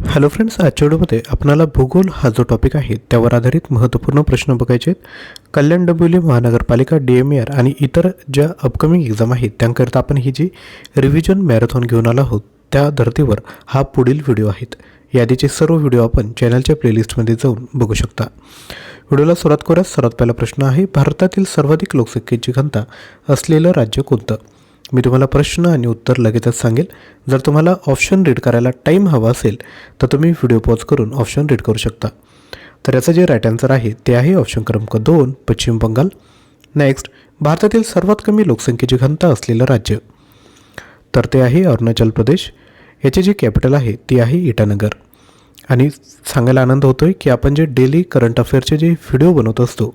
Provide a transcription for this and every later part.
Hello friends आजच्या व्हिडिओमध्ये आपणाला भूगोल हा जो टॉपिक आहे त्यावर आधारित महत्त्वपूर्ण प्रश्न बघायचे आहेत. कल्याण डोंबिवली महानगरपालिका डी एम आर आणि इतर ज्या अपकमिंग एक्झाम आहेत त्यांकरिता आपण ही जी रिव्हिजन मॅरेथॉन घेऊन आलो आहोत त्या धर्तीवर हा पुढील व्हिडिओ आहेत. यादीचे सर्व व्हिडिओ आपण चॅनलच्या प्लेलिस्टमध्ये जाऊन बघू शकता. व्हिडिओला सुरुवात करूया सर्वात पहिला प्रश्न आहे भारतातील सर्वाधिक लोकसंख्येची घनता असलेलं राज्य कोणतं? मी तुम्हाला प्रश्न आणि उत्तर लगेचच सांगेल. जर तुम्हाला ऑप्शन रीड करायला टाईम हवा असेल तर तुम्ही व्हिडिओ पॉज करून ऑप्शन रीड करू शकता. तर याचं जे राईट आन्सर आहे ते आहे ऑप्शन क्रमांक दोन पश्चिम बंगाल. नेक्स्ट भारतातील सर्वात कमी लोकसंख्येची घनता असलेलं राज्य. तर ते आहे अरुणाचल प्रदेश. याची जी कॅपिटल आहे ती आहे इटानगर. आणि सांगायला आनंद होतो आहे की आपण जे डेली करंट अफेअरचे जे व्हिडिओ बनवत असतो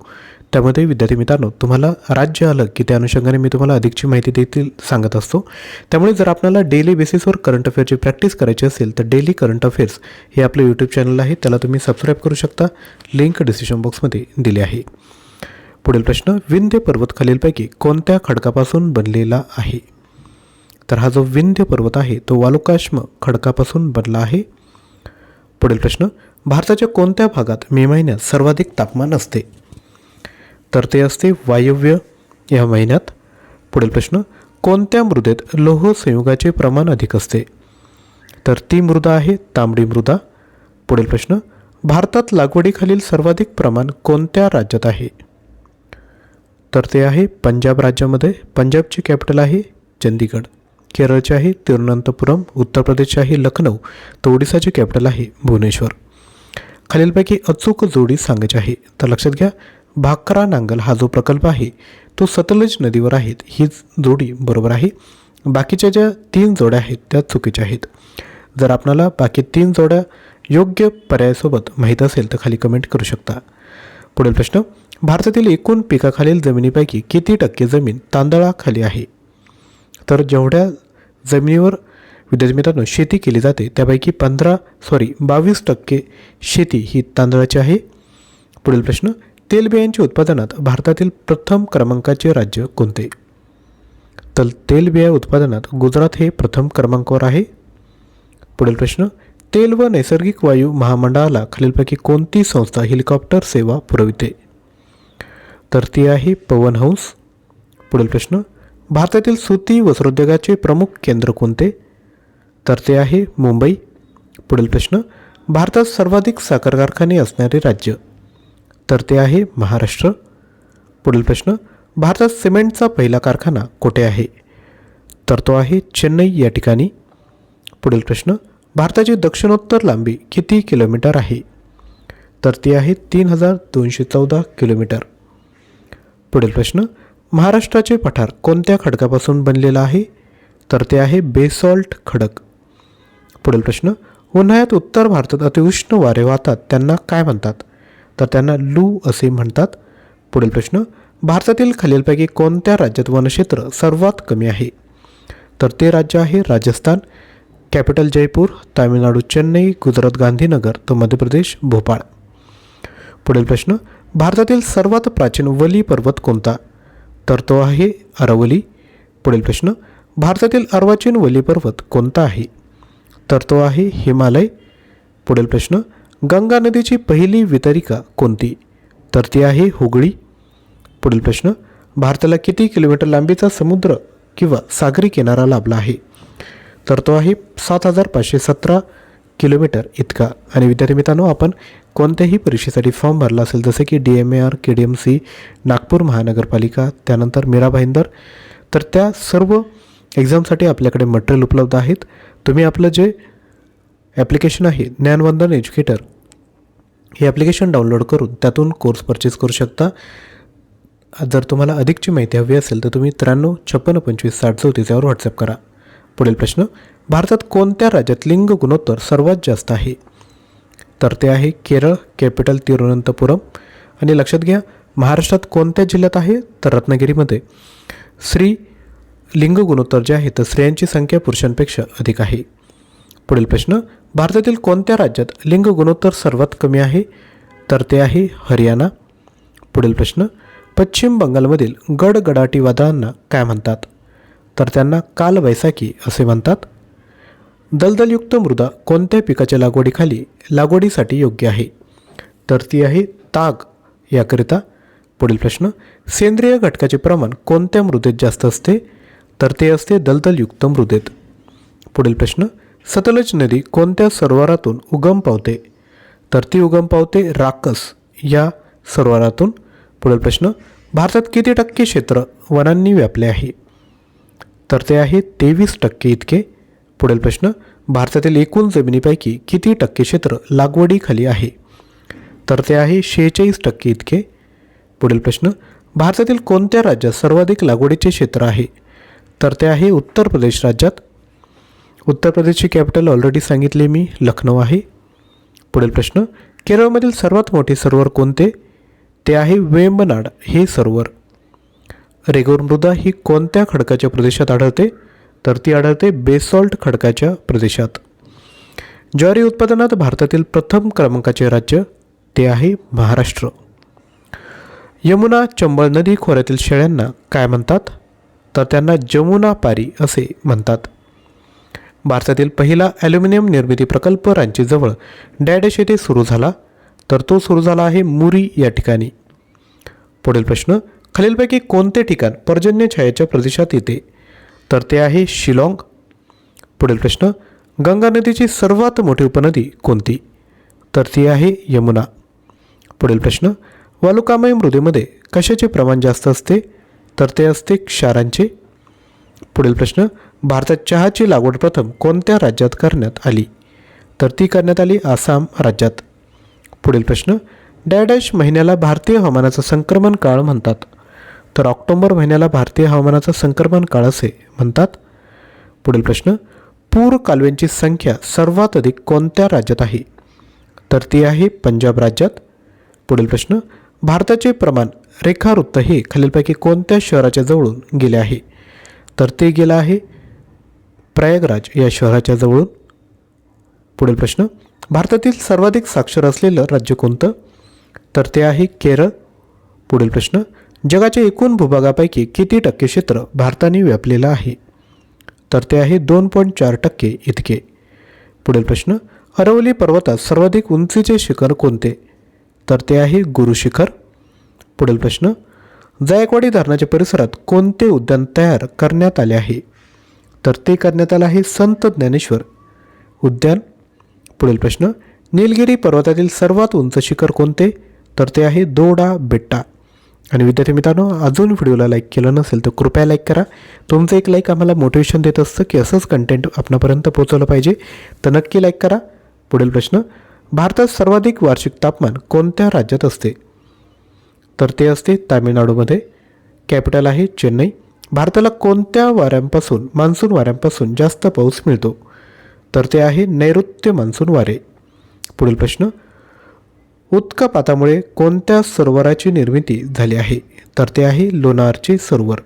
त्यामध्ये विद्यार्थी मित्रांनो तुम्हाला राज्य आलं की त्या अनुषंगाने मी तुम्हाला अधिकची माहिती देखील सांगत असतो. त्यामुळे जर आपल्याला डेली बेसिसवर करंट अफेअरची प्रॅक्टिस करायची असेल तर डेली करंट अफेअर्स हे आपलं यूट्यूब चॅनल आहे. त्याला तुम्ही सबस्क्राईब करू शकता. लिंक डिस्क्रिप्शन बॉक्समध्ये दिली आहे. पुढील प्रश्न विंध्य पर्वत खालीलपैकी कोणत्या खडकापासून बनलेला आहे? तर हा जो विंध्य पर्वत आहे तो वालुकाश्म खडकापासून बनला आहे. पुढील प्रश्न भारताच्या कोणत्या भागात मे महिन्यात सर्वाधिक तापमान असते? तर ते असते वायव्य या महिन्यात. पुढील प्रश्न कोणत्या मृदेत लोह संयुगाचे प्रमाण अधिक असते? तर ती मृदा आहे तांबडी मृदा. पुढील प्रश्न भारतात लागवडीखालील सर्वाधिक प्रमाण कोणत्या राज्यात आहे? तर ते आहे पंजाब राज्यामध्ये. पंजाबची कॅपिटल आहे चंदीगड. केरळचे आहे तिरुवनंतपुरम. उत्तर प्रदेशचे आहे लखनौ तर ओडिसाची कॅपिटल आहे भुवनेश्वर. खालीलपैकी अचूक जोडी सांगायची आहे. तर लक्षात घ्या भाकरा नांगल हा जो प्रकल्प आहे तो सतलज नदीवर आहेत. ही जोडी बरोबर आहे. बाकीच्या ज्या तीन जोड्या आहेत त्या चुकीच्या आहेत. जर आपणाला बाकी तीन जोड्या योग्य पर्यायासोबत माहीत असेल तर खाली कमेंट करू शकता. पुढील प्रश्न भारतातील एकूण पिकाखालील जमिनीपैकी किती टक्के जमीन तांदळाखाली आहे? तर जेवढ्या जमिनीवर विद्यार्थी मित्रांनो शेती केली जाते त्यापैकी पंधरा सॉरी बावीस टक्के शेती ही तांदळाची आहे. पुढील प्रश्न तेलबियांच्या उत्पादनात भारतातील प्रथम क्रमांकाचे राज्य कोणते? तर तेलबिया उत्पादनात गुजरात हे प्रथम क्रमांकावर आहे. पुढील प्रश्न तेल व नैसर्गिक वायू महामंडळाला खालीलपैकी कोणती संस्था हेलिकॉप्टर सेवा पुरविते? तर ती आहे पवन हंस पुढील प्रश्न भारतातील सुती वस्त्रोद्योगाचे प्रमुख केंद्र कोणते? तर ते आहे मुंबई. पुढील प्रश्न भारतात सर्वाधिक साखर कारखाने असणारे राज्य तर ते आहे महाराष्ट्र. पुढील प्रश्न भारतात सिमेंटचा पहिला कारखाना कुठे आहे? तर तो आहे चेन्नई या ठिकाणी. पुढील प्रश्न भारताची दक्षिणोत्तर लांबी किती किलोमीटर आहे? तर ती आहे तीन हजार दोनशे चौदा किलोमीटर. पुढील प्रश्न महाराष्ट्राचे पठार कोणत्या खडकापासून बनलेलं आहे? तर ते आहे बेसॉल्ट खडक. पुढील प्रश्न उन्हाळ्यात उत्तर भारतात अतिउष्ण वारे वाहतात त्यांना काय म्हणतात? तर त्यांना लू असे म्हणतात. पुढील प्रश्न भारतातील खालीलपैकी कोणत्या राज्यात वनक्षेत्र सर्वात कमी आहे? तर ते राज्य आहे राजस्थान कॅपिटल जयपूर तामिळनाडू चेन्नई गुजरात गांधीनगर तर मध्य प्रदेश भोपाळ. पुढील प्रश्न भारतातील सर्वात प्राचीन वली पर्वत कोणता? तर तो आहे अरवली. पुढील प्रश्न भारतातील अर्वाचीन वली पर्वत कोणता आहे? तर तो आहे हिमालय. पुढील प्रश्न गंगा नदीची पहिली वितरिका कोणती? तर ती आहे हुगळी. पुढील प्रश्न भारताला किती किलोमीटर लांबीचा समुद्र किंवा सागरी किनारा लाभला आहे? तर तो आहे सात हजार पाचशे सतरा किलोमीटर इतका. आणि विद्यार्थी मित्रांनो आपण कोणत्याही परीक्षेसाठी फॉर्म भरला असेल जसे की D M A R K D M C Nagpur महानगरपालिका त्यानंतर मीरा भाईंदर तर त्या सर्व एक्झामसाठी आपल्याकडे मटेरियल उपलब्ध आहेत. तुम्ही आपलं जे ॲप्लिकेशन आहे ज्ञानवंदन एज्युकेटर हे ॲप्लिकेशन डाउनलोड करून त्यातून कोर्स परचेस करू शकता. जर तुम्हाला अधिकची माहिती हवी असेल तर तुम्ही त्र्याण्णव छप्पन्न पंचवीस साठ चौतीस यावर व्हॉट्सअप करा. पुढील प्रश्न भारतात कोणत्या राज्यात लिंग गुणोत्तर सर्वात जास्त आहे? तर ते आहे केरळ कॅपिटल तिरुवनंतपुरम. आणि लक्षात घ्या महाराष्ट्रात कोणत्या जिल्ह्यात आहे? तर रत्नागिरीमध्ये. स्त्री लिंग गुणोत्तर जे आहे तर स्त्रियांची संख्या पुरुषांपेक्षा अधिक आहे. पुढील प्रश्न भारतातील कोणत्या राज्यात लिंग गुणोत्तर सर्वात कमी आहे? तर ते आहे हरियाणा. पुढील प्रश्न पश्चिम बंगालमधील गडगडाटी वादळांना काय म्हणतात? तर त्यांना कालबैसाखी असे म्हणतात. दलदलयुक्त मृदा कोणत्या पिकाच्या लागवडीखाली लागवडीसाठी योग्य आहे? तर ती आहे ताग याकरिता. पुढील प्रश्न सेंद्रिय घटकाचे प्रमाण कोणत्या मृदेत जास्त असते? तर ते असते दलदलयुक्त मृदेत. पुढील प्रश्न सतलज नदी कोणत्या सरोवरातून उगम पावते? तर ती उगम पावते राकस या सरोवरातून. पुढील प्रश्न भारतात किती टक्के क्षेत्र वनांनी व्यापले आहे? तर ते आहे तेवीस टक्के इतके. पुढील प्रश्न भारतातील एकूण जमिनीपैकी किती टक्के क्षेत्र लागवडीखाली आहे? तर ते आहे शेहेचाळीस टक्के इतके. पुढील प्रश्न भारतातील कोणत्या राज्यात सर्वाधिक लागवडीचे क्षेत्र आहे? तर ते आहे उत्तर प्रदेश राज्यात. उत्तर प्रदेशची कॅपिटल ऑलरेडी सांगितले मी लखनौ आहे. पुढील प्रश्न केरळमधील सर्वात मोठे सरोवर कोणते? ते आहे वेंबनाड हे सरोवर. रेगोर मृदा ही कोणत्या खडकाच्या प्रदेशात आढळते? तर ती आढळते बेसॉल्ट खडकाच्या प्रदेशात. ज्वारी उत्पादनात भारतातील प्रथम क्रमांकाचे राज्य ते आहे महाराष्ट्र. यमुना चंबळ नदी खोऱ्यातील शेळ्यांना काय म्हणतात? तर त्यांना जमुना पारी असे म्हणतात. भारतातील पहिला ॲल्युमिनियम निर्मिती प्रकल्प रांचीजवळ डॅडश येथे सुरू झाला तर तो सुरू झाला आहे मुरी या ठिकाणी. पुढील प्रश्न खालीलपैकी कोणते ठिकाण पर्जन्य छायाच्या प्रदेशात येते? तर ते आहे शिलाँग. पुढील प्रश्न गंगा नदीची सर्वात मोठी उपनदी कोणती? तर ती आहे यमुना. पुढील प्रश्न वालुकामय मृदेमध्ये कशाचे प्रमाण जास्त असते? तर ते असते क्षारांचे. पुढील प्रश्न भारतात चहाची लागवड प्रथम कोणत्या राज्यात करण्यात आली? तर ती करण्यात आली आसाम राज्यात. पुढील प्रश्न डॅडॅश महिन्याला भारतीय हवामानाचा संक्रमण काळ म्हणतात. तर ऑक्टोंबर महिन्याला भारतीय हवामानाचा संक्रमण काळ असे म्हणतात. पुढील प्रश्न पूर कालव्यांची संख्या सर्वात अधिक कोणत्या राज्यात आहे? तर ती आहे पंजाब राज्यात. पुढील प्रश्न भारताचे प्रमाण रेखावृत्त हे खालीलपैकी कोणत्या शहराच्या जवळून गेले आहे? तर ते गेलं आहे प्रयागराज या शहराच्या जवळून. पुढील प्रश्न. भारतातील सर्वाधिक साक्षर असलेलं राज्य कोणतं? तर ते आहे केरळ. पुढील प्रश्न. जगाच्या एकूण भूभागापैकी किती टक्के क्षेत्र भारताने व्यापलेलं आहे? तर ते आहे दोन पॉईंट चार टक्के इतके. पुढील प्रश्न. अरवली पर्वतात सर्वाधिक उंचीचे शिखर कोणते? तर ते आहे गुरुशिखर पुढील प्रश्न. जायकवाडी धरणाच्या परिसरात कोणते उद्यान तयार करण्यात आले आहे? तर ते करण्यात आलं आहे संत ज्ञानेश्वर. उद्यान पुढील प्रश्न निलगिरी पर्वतातील सर्वात उंच शिखर कोणते? तर ते आहे दोडा बेट्टा. आणि विद्यार्थी मित्रांनो अजून व्हिडिओला लाईक केलं नसेल तर कृपया लाईक करा. तुमचं एक लाईक आम्हाला मोटिवेशन देत असतं की असंच कंटेंट आपणापर्यंत पोहोचवलं पाहिजे. तर नक्की लाईक करा. पुढील प्रश्न भारतात सर्वाधिक वार्षिक तापमान कोणत्या राज्यात असते? तर ते असते तामिळनाडूमध्ये. कॅपिटल आहे चेन्नई. भारताला कोणत्या वाऱ्यांपासून मान्सून वाऱ्यांपासून जास्त पाऊस मिळतो? तर ते आहे नैऋत्य मान्सून वारे. पुढील प्रश्न उत्कपातामुळे कोणत्या सरोवराची निर्मिती झाली आहे? तर ते आहे लोणारचे सरोवर.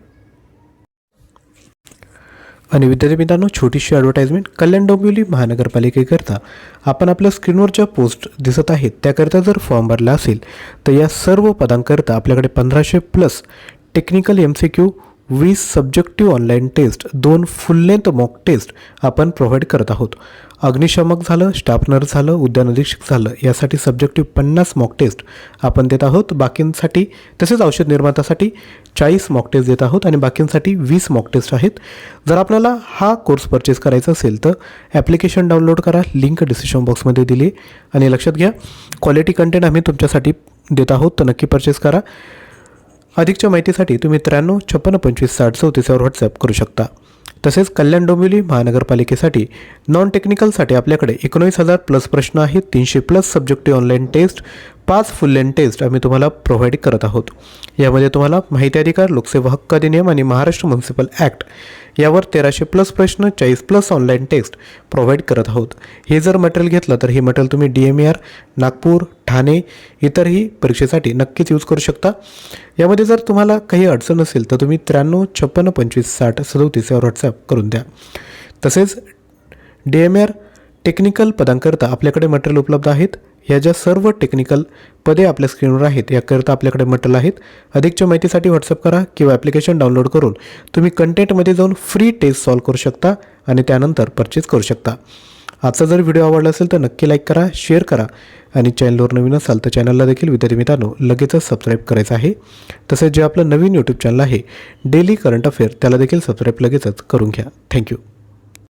आणि विद्यार्थी मित्रांनो छोटीशी ॲडव्हर्टाईजमेंट कल्याण डोंबिवली महानगरपालिकेकरता आपण आपल्या स्क्रीनवर ज्या पोस्ट दिसत आहेत त्याकरिता जर फॉर्म भरला असेल तर या सर्व पदांकरिता आपल्याकडे पंधराशे plus technical M C Q वीस सब्जेक्टिव्ह ऑनलाईन टेस्ट दोन फुल लेंथ मॉक टेस्ट आपण प्रोव्हाइड करत आहोत. अग्निशामक झालं स्टाफनर झालं उद्यान अधीक्षक झालं यासाठी सब्जेक्टिव्ह पन्नास मॉक टेस्ट आपण देत आहोत. बाकींसाठी तसेच औषध निर्मात्यासाठी चाळीस मॉक टेस्ट देत आहोत आणि बाकींसाठी वीस मॉक टेस्ट आहेत. जर आपल्याला हा कोर्स परचेस करायचा असेल तर ॲप्लिकेशन डाउनलोड करा लिंक डिस्क्रिप्शन बॉक्समध्ये दिली आणि लक्षात घ्या क्वालिटी कंटेंट आम्ही तुमच्यासाठी देत आहोत तर नक्की परचेस करा. अधिकच्या माहितीसाठी तुम्ही त्र्याण्णव छप्पन्न पंचवीस साठ चौतीसवर व्हॉट्सअप करू शकता. तसेच कल्याण डोंबिवली महानगरपालिकेसाठी नॉन टेक्निकलसाठी आपल्याकडे एकोणीस हजार प्लस प्रश्न आहेत तीनशे प्लस सब्जेक्टिव्ह ऑनलाईन टेस्ट पाच फुल लेन टेस्ट आम्ही तुम्हाला प्रोव्हाइड करत आहोत. यामध्ये तुम्हाला माहिती अधिकार लोकसेवा हक्क अधिनियम आणि महाराष्ट्र म्युन्सिपल ॲक्ट यावर तेराशे प्लस प्रश्न चाळीस प्लस ऑनलाईन टेस्ट प्रोव्हाइड करत आहोत. हे जर मटेरियल घेतलं तर हे मटेरियल तुम्ही D M R Nagpur Thane इतरही परीक्षेसाठी नक्कीच यूज करू शकता. यामध्ये जर तुम्हाला काही अडचण असेल तर तुम्ही त्र्याण्णव छप्पन्न पंचवीस साठ सदोतीस यावर व्हॉट्सअप करून द्या. तसेच डी एम आर टेक्निकल पदांकरता आपल्याकडे मटेरियल उपलब्ध आहेत. ह्या ज्या सर्व टेक्निकल पदे आपल्या स्क्रीनवर आहेत याकरिता आपल्याकडे मटेरियल आहेत. अधिकच्या माहितीसाठी व्हॉट्सअप करा किंवा ॲप्लिकेशन डाउनलोड करून तुम्ही कंटेंटमध्ये जाऊन फ्री टेस्ट सॉल्व करू शकता आणि त्यानंतर परचेस करू शकता. आजचा जर व्हिडिओ आवडला असेल तर नक्की लाईक करा शेअर करा आणि चॅनलवर नवीन असाल तर चॅनलला देखील विद्यार्थी मित्रांनो लगेचच सबस्क्राईब करायचं आहे. तसेच जे आपलं नवीन यूट्यूब चॅनल आहे डेली करंट अफेअर त्याला देखील सबस्क्राईब लगेचच करून घ्या. थँक्यू